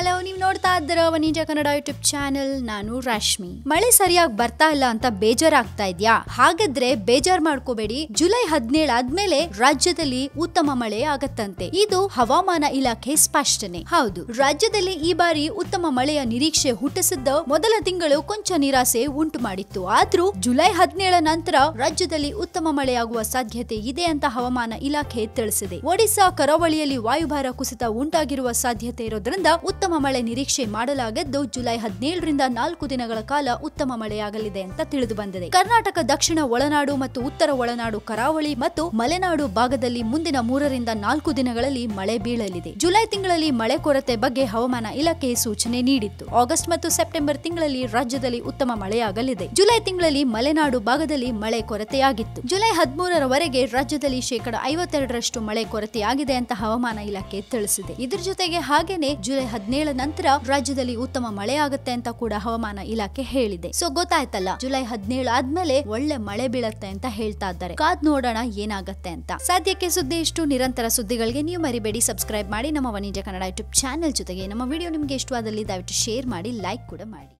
ಇದ್ದೀರಾ ವನಿಜ Kannada YouTube channel ನಾನು ರಶ್ಮಿ. ಮಳೆ ಸರಿಯಾಗಿ ಬರ್ತಾ ಇಲ್ಲ ಅಂತ ಬೇಜಾರಾಗ್ತಾ ಇದ್ಯಾ? ಹಾಗಾದ್ರೆ ಬೇಜಾರ್ ಮಾಡ್ಕೋಬೇಡಿ. ಜುಲೈ ಹದಿನೇಳು ಆದ್ಮೇಲೆ ರಾಜ್ಯದಲ್ಲಿ ಉತ್ತಮ ಮಳೆ ಆಗತ್ತಂತೆ. ಇದು ಹವಾಮಾನ ಇಲಾಖೆ ಸ್ಪಷ್ಟನೆ. ಹೌದು, ರಾಜ್ಯದಲ್ಲಿ ಈ ಬಾರಿ ಉತ್ತಮ ಮಳೆಯ ನಿರೀಕ್ಷೆ ಹುಟ್ಟಿಸಿದ್ದ ಮೊದಲ ತಿಂಗಳು ಕೊಂಚ ನಿರಾಸೆ ಉಂಟು ಮಾಡಿತ್ತು. ಆದ್ರೂ ಜುಲೈ ಹದಿನೇಳ ನಂತರ ರಾಜ್ಯದಲ್ಲಿ ಉತ್ತಮ ಮಳೆಯಾಗುವ ಸಾಧ್ಯತೆ ಇದೆ ಅಂತ ಹವಾಮಾನ ಇಲಾಖೆ ತಿಳಿಸಿದೆ. ಒಡಿಶಾ ಕರಾವಳಿಯಲ್ಲಿ ವಾಯುಭಾರ ಕುಸಿತ ಉಂಟಾಗಿರುವ ಸಾಧ್ಯತೆ ಇರೋದ್ರಿಂದ ಉತ್ತಮ ಮಳೆ ನಿರೀಕ್ಷೆ ಮಾಡಲಾಗಿದ್ದು, ಜುಲೈ ಹದಿನೇಳರಿಂದ ನಾಲ್ಕು ದಿನಗಳ ಕಾಲ ಉತ್ತಮ ಮಳೆಯಾಗಲಿದೆ ಅಂತ ತಿಳಿದು ಬಂದಿದೆ. ಕರ್ನಾಟಕ, ದಕ್ಷಿಣ ಒಳನಾಡು ಮತ್ತು ಉತ್ತರ ಒಳನಾಡು ಕರಾವಳಿ ಮತ್ತು ಮಲೆನಾಡು ಭಾಗದಲ್ಲಿ ಮುಂದಿನ ಮೂರರಿಂದ ನಾಲ್ಕು ದಿನಗಳಲ್ಲಿ ಮಳೆ ಬೀಳಲಿದೆ. ಜುಲೈ ತಿಂಗಳಲ್ಲಿ ಮಳೆ ಕೊರತೆ ಬಗ್ಗೆ ಹವಾಮಾನ ಇಲಾಖೆ ಸೂಚನೆ ನೀಡಿತ್ತು. ಆಗಸ್ಟ್ ಮತ್ತು ಸೆಪ್ಟೆಂಬರ್ ತಿಂಗಳಲ್ಲಿ ರಾಜ್ಯದಲ್ಲಿ ಉತ್ತಮ ಮಳೆಯಾಗಲಿದೆ. ಜುಲೈ ತಿಂಗಳಲ್ಲಿ ಮಲೆನಾಡು ಭಾಗದಲ್ಲಿ ಮಳೆ ಕೊರತೆಯಾಗಿತ್ತು. ಜುಲೈ ಹದಿಮೂರರವರೆಗೆ ರಾಜ್ಯದಲ್ಲಿ ಶೇಕಡ ಐವತ್ತೆರಡರಷ್ಟು ಮಳೆ ಕೊರತೆಯಾಗಿದೆ ಅಂತ ಹವಾಮಾನ ಇಲಾಖೆ ತಿಳಿಸಿದೆ. ಇದರ ಜೊತೆಗೆ ಹಾಗೇನೆ ಜುಲೈ ಹದಿನೇಳ ನಂತರ ರಾಜ್ಯದಲ್ಲಿ ಉತ್ತಮ ಮಳೆ ಆಗುತ್ತೆ ಅಂತ ಕೂಡ ಹವಾಮಾನ ಇಲಾಖೆ ಹೇಳಿದೆ. ಸೊ ಗೊತ್ತಾಯ್ತಲ್ಲ, ಜುಲೈ ಹದಿನೇಳು ಆದ್ಮೇಲೆ ಒಳ್ಳೆ ಮಳೆ ಬೀಳತ್ತೆ ಅಂತ ಹೇಳ್ತಾ ಇದ್ದಾರೆ. ಕಾದ್ ನೋಡೋಣ ಏನಾಗತ್ತೆ ಅಂತ. ಸದ್ಯಕ್ಕೆ ಸುದ್ದಿ ಇಷ್ಟು. ನಿರಂತರ ಸುದ್ದಿಗಳಿಗೆ ನೀವು ಮರಿಬೇಡಿ. ಸಬ್ಸ್ಕ್ರೈಬ್ ಮಾಡಿ ನಮ್ಮ ವಾಣಿಜ್ಯ ಕನ್ನಡ ಯೂಟ್ಯೂಬ್ ಚಾನೆಲ್ ಜೊತೆಗೆ. ನಮ್ಮ ವಿಡಿಯೋ ನಿಮ್ಗೆ ಇಷ್ಟವಾದಲ್ಲಿ ದಯವಿಟ್ಟು ಶೇರ್ ಮಾಡಿ ಲೈಕ್ ಕೂಡ ಮಾಡಿ.